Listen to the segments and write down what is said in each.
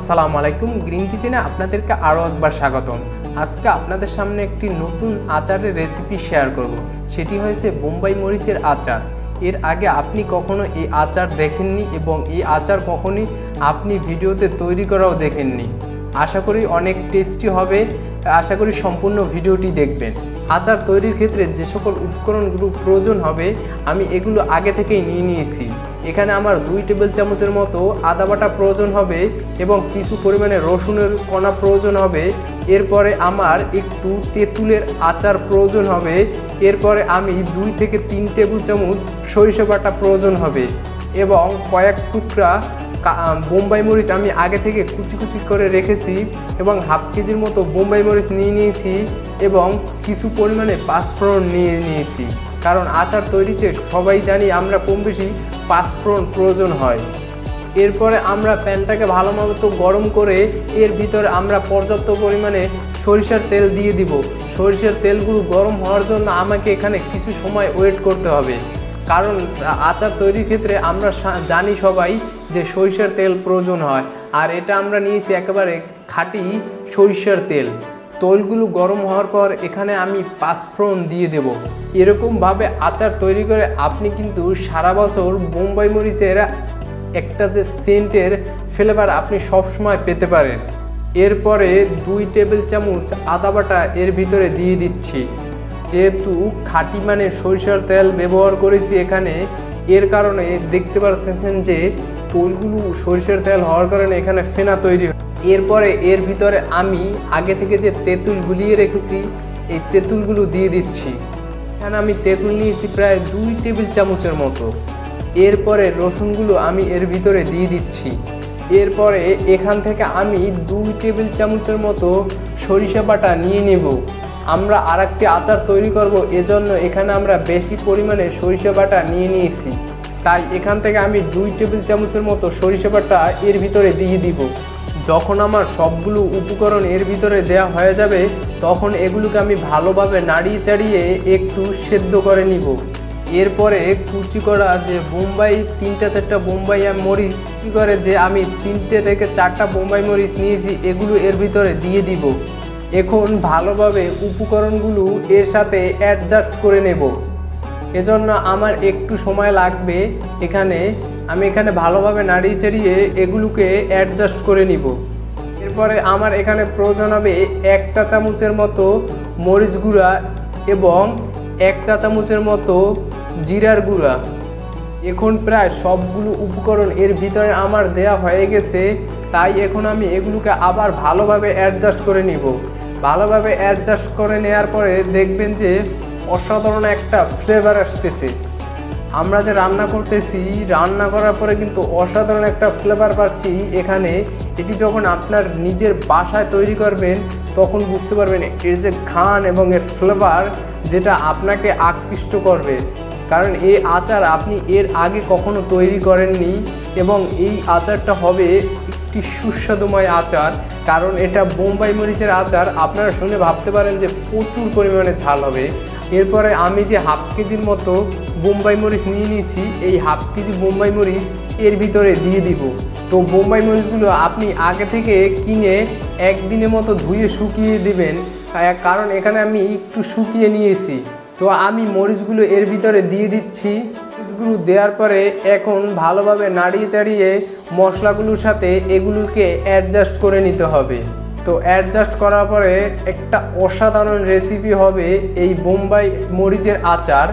আসসালামু আলাইকুম গ্রিন কিচেনে আপনাদেরকে আরও একবার স্বাগতম। আজকে আপনাদের সামনে একটি নতুন আচারের রেসিপি শেয়ার করব। সেটি হয়েছে বোম্বাই মরিচের আচার। এর আগে আপনি কখনো এই আচার দেখেননি এবং এই আচার কখনই আপনি ভিডিওতে তৈরি করাও দেখেননি। আশা করি অনেক টেস্টি হবে। আশা করি সম্পূর্ণ ভিডিওটি দেখবেন। আচার তৈরির ক্ষেত্রে যে সকল উপকরণগুলো প্রয়োজন হবে, আমি এগুলো আগে থেকেই নিয়ে নিয়েছি। এখানে আমার দুই টেবিল চামচের মতো আদা বাটা প্রয়োজন হবে এবং কিছু পরিমাণে রসুনের কণা প্রয়োজন হবে। এরপরে আমার একটু তেঁতুলের আচার প্রয়োজন হবে। এরপরে আমি দুই থেকে তিন টেবিল চামচ সরিষা বাটা প্রয়োজন হবে এবং কয়েক টুকরা বোম্বাই মরিচ আমি আগে থেকে কুচি কুচি করে রেখেছি এবং হাফ কেজির মতো বোম্বাই মরিচ নিয়ে নিয়েছি এবং কিছু পরিমাণে পাঁচফোড়ন নিয়ে নিয়েছি। কারণ আচার তৈরিতে সবাই জানি আমরা কম বেশি পাঁচফোড়ন প্রয়োজন হয়। এরপরে আমরা প্যানটাকে ভালো মতো গরম করে এর ভিতরে আমরা পর্যাপ্ত পরিমাণে সরিষার তেল দিয়ে দিব। সরিষার তেলগুলো গরম হওয়ার জন্য আমাকে এখানে কিছু সময় ওয়েট করতে হবে। কারণ আচার তৈরির ক্ষেত্রে আমরা জানি সবাই যে সরিষার তেল প্রয়োজন হয়। আর এটা আমরা নিয়েছি একেবারে খাঁটি সরিষার তেল। তৈলগুলো গরম হওয়ার পর এখানে আমি পাঁচফোড়ন দিয়ে দেব। এরকমভাবে আচার তৈরি করে আপনি কিন্তু সারা বছর বোম্বাই মরিচের একটা যে সেন্টের ফ্লেভার আপনি সবসময় পেতে পারেন। এরপরে দুই টেবিল চামচ আদা বাটা এর ভিতরে দিয়ে দিচ্ছি। যেহেতু খাঁটি মানে সরিষার তেল ব্যবহার করেছি এখানে, এর কারণে দেখতে পাচ্ছেন যে তৈলগুলো সরিষার তেল হওয়ার কারণে এখানে ফেনা তৈরি হয়। এরপরে এর ভিতরে আমি আগে থেকে যে তেঁতুল গুলিয়ে রেখেছি, এই তেঁতুলগুলো দিয়ে দিচ্ছি। এখানে আমি তেঁতুল নিয়েছি প্রায় দুই টেবিল চামচের মতো। এরপরে রসুনগুলো আমি এর ভিতরে দিয়ে দিচ্ছি। এরপরে এখান থেকে আমি দুই টেবিল চামচের মতো সরিষা বাটা নিয়ে নেব। আমরা আর একটি আচার তৈরি করব, এজন্য এখানে আমরা বেশি পরিমাণে সরিষা বাটা নিয়ে নিয়েছি। তাই এখান থেকে আমি দুই টেবিল চামচের মতো সরিষা বাটা এর ভিতরে দিয়ে দিব। যখন আমার সবগুলো উপকরণ এর ভিতরে দেওয়া হয়ে যাবে, তখন এগুলোকে আমি ভালোভাবে নাড়িয়ে চাড়িয়ে একটু সেদ্ধ করে নিব। এরপরে কুচি করা যে বোম্বাই, তিনটা চারটা বোম্বাই মরিচ, কুচি করে যে আমি তিনটে থেকে চারটা বোম্বাই মরিচ নিয়েছি, এগুলো এর ভিতরে দিয়ে দিব। এখন ভালোভাবে উপকরণগুলো এর সাথে অ্যাডজাস্ট করে নেব। এজন্য আমার একটু সময় লাগবে এখানে আমি এখানে ভালোভাবে নাড়িয়ে চাড়িয়ে এগুলোকে অ্যাডজাস্ট করে নিব। এরপরে আমার এখানে প্রয়োজন হবে এক চা চামচের মতো মরিচ গুঁড়া এবং এক চা চামচের মতো জিরার গুঁড়া। এখন প্রায় সবগুলো উপকরণ এর ভিতরে আমার দেয়া হয়ে গেছে, তাই এখন আমি এগুলোকে আবার ভালোভাবে অ্যাডজাস্ট করে নিব। ভালোভাবে অ্যাডজাস্ট করে নেওয়ার পরে দেখবেন যে অসাধারণ একটা ফ্লেভার আসতেছে। আমরা যে রান্না করতেছি, রান্না করার পরে কিন্তু অসাধারণ একটা ফ্লেভার পাচ্ছি এখানে। এটি যখন আপনার নিজের বাসায় তৈরি করবেন, তখন বুঝতে পারবেন এর যে ঘ্রাণ এবং এর ফ্লেভার যেটা আপনাকে আকৃষ্ট করবে। কারণ এই আচার আপনি এর আগে কখনো তৈরি করেননি এবং এই আচারটা হবে একটি সুস্বাদুময় আচার। কারণ এটা বোম্বাই মরিচের আচার, আপনারা শুনে ভাবতে পারেন যে প্রচুর পরিমাণে ঝাল হবে। এরপরে আমি যে হাফ কেজির মতো বোম্বাই মরিচ নিয়ে নিয়েছি, এই হাফ কেজি বোম্বাই মরিচ এর ভিতরে দিয়ে দিব। তো বোম্বাই মরিচগুলো আপনি আগে থেকে কিনে একদিনের মতো ধুয়ে শুকিয়ে দেবেন। কারণ এখানে আমি একটু শুকিয়ে নিয়েছি। তো আমি মরিচগুলো এর ভিতরে দিয়ে দিচ্ছি। মরিচগুলো দেওয়ার পরে এখন ভালোভাবে নাড়িয়ে চাড়িয়ে মশলাগুলোর সাথে এগুলোকে অ্যাডজাস্ট করে নিতে হবে। তো অ্যাডজাস্ট করার পরে একটা অসাধারণ রেসিপি হবে এই বোম্বাই মরিচের আচার।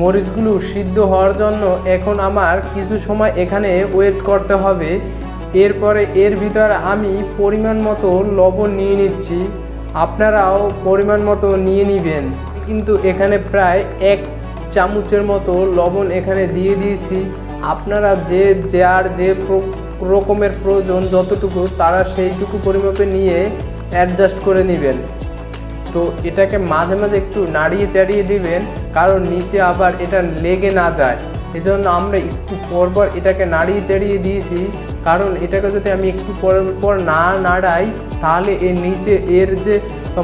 মরিচগুলো সিদ্ধ হওয়ার জন্য এখন আমার কিছু সময় এখানে ওয়েট করতে হবে। এরপরে এর ভিতর আমি পরিমাণ মতো লবণ নিয়ে নিচ্ছি। আপনারাও পরিমাণ মতো নিয়ে নেবেন। কিন্তু এখানে প্রায় এক চামচের মতো লবণ এখানে দিয়ে দিয়েছি। আপনারা যে যার যে রকমের প্রয়োজন যতটুকু, তারা সেইটুকু পরিমাপে নিয়ে অ্যাডজাস্ট করে নেবেন। তো এটাকে মাঝে মাঝে একটু নাড়িয়ে চাড়িয়ে দিবেন, কারণ নিচে আবার এটা লেগে না যায়। এজন্য আমরা একটু পরপর এটাকে নাড়িয়ে চাড়িয়ে দিয়েছি, কারণ এটাকে যদি আমি একটু পর পর না নাড়াই, তাহলে এর নিচে এর যে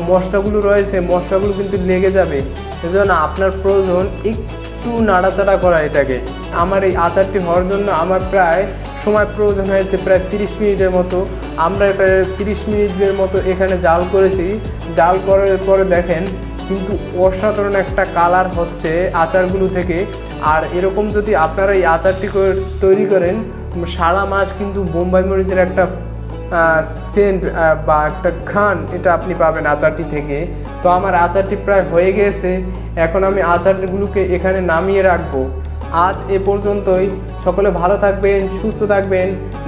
মশলাগুলো রয়েছে, মশলাগুলো কিন্তু লেগে যাবে। এজন্য আপনার প্রয়োজন একটু নাড়াচাড়া করা এটাকে। আমার এই আচারটি হওয়ার জন্য আমার প্রায় সময় প্রয়োজন হয়েছে প্রায় তিরিশ মিনিটের মতো। আমরা প্রায় তিরিশ মিনিটের মতো এখানে জাল করেছি। জাল করার পরে দেখেন কিন্তু অসাধারণ একটা কালার হচ্ছে আচারগুলো থেকে। আর এরকম যদি আপনারা এই আচারটি তৈরি করেন, সারা মাস কিন্তু বোম্বাই মরিচের একটা সেন্ট বা একটা ঘ্রাণ এটা আপনি পাবেন আচারটি থেকে। তো আমার আচারটি প্রায় হয়ে গেছে। এখন আমি আচারগুলোকে এখানে নামিয়ে রাখব। আজ এ পর্যন্তই। সকলে ভালো থাকবেন, সুস্থ থাকবেন।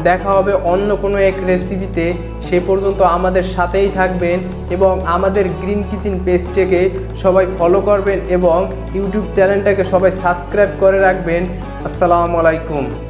দেখা হবে অন্য কোনো এক রেসিপিতে সে পর্যন্ত আমাদের সাথেই থাকবেন এবং আমাদের গ্রিন কিচেন পেজটাকে সবাই ফলো করবেন এবং ইউটিউব চ্যানেলটাকে সবাই সাবস্ক্রাইব করে রাখবেন। আসসালামু আলাইকুম।